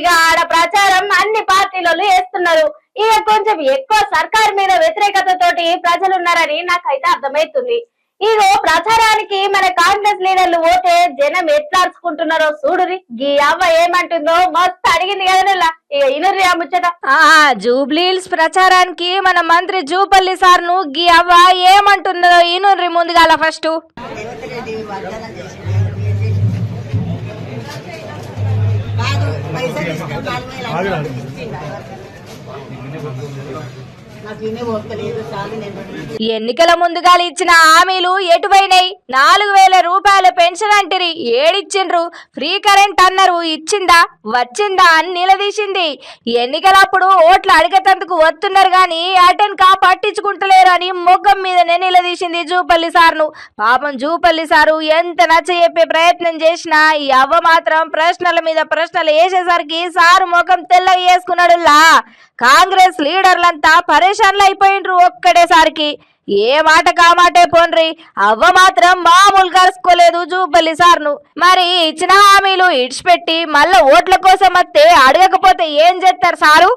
ఇదిగా ఆడ ప్రచారం అన్ని పార్టీలలో వేస్తున్నారు ఇక కొంచెం ఎక్కువ సర్కార్ మీద వ్యతిరేకత తోటి ప్రజలు ఉన్నారని నాకైతే అర్థమవుతుంది. ఇగో ప్రచారానికి మన కాంగ్రెస్ లీడర్లు పోతే జనం ఎట్లాడుచుకుంటున్నారో చూడురి. గీ అవ్వ ఏమంటుందో మస్తు అడిగింది కదా ఆ జూబ్లీల్స్ ప్రచారానికి మన మంత్రి జూపల్లి సార్ను గీ అవ్వ ఏమంటుందో ఇనుర్రి ముందుగాల ఫస్ట్. పైసలు ఇస్తాం నాలుగు ఎన్నికల ముందుగాలు ఇచ్చిన హామీలు ఎటువైనాయి నాలుగు వేల రూపాయల పెన్షన్ అంటిరి ఏడిచ్చిండ్రు. ఫ్రీ కరెంట్ అన్నారు ఇచ్చిందా? వచ్చిందా అని నిలదీసింది. ఎన్నికలప్పుడు ఓట్లు అడిగేటందుకు వస్తున్నారు గాని అటెన్ కా పట్టించుకుంటలేరు అని మొగ్గం మీదనే నిలదీసింది జూపల్లి సార్ను. పాపం జూపల్లి సారు ఎంత నచ్చ చెప్పే ప్రయత్నం చేసినా ఈ అవ్వ మాత్రం ప్రశ్నల మీద ప్రశ్నలు వేసేసరికి సారు ముఖం తెల్లగా వేసుకున్నాడులా కాంగ్రెస్ లీడర్లంతా పరేషాన్లు అయిపోయిండ్రు ఒక్కడేసారికి ఏ మాట కామాటే పోన్రి? అవ్వ మాత్రం మామూలు కలుసుకోలేదు జూపల్లి సార్ను. మరి ఇచ్చిన హామీలు ఇడిచిపెట్టి మళ్ళీ ఓట్ల కోసం వస్తే అడగకపోతే ఏం చేస్తారు సారు?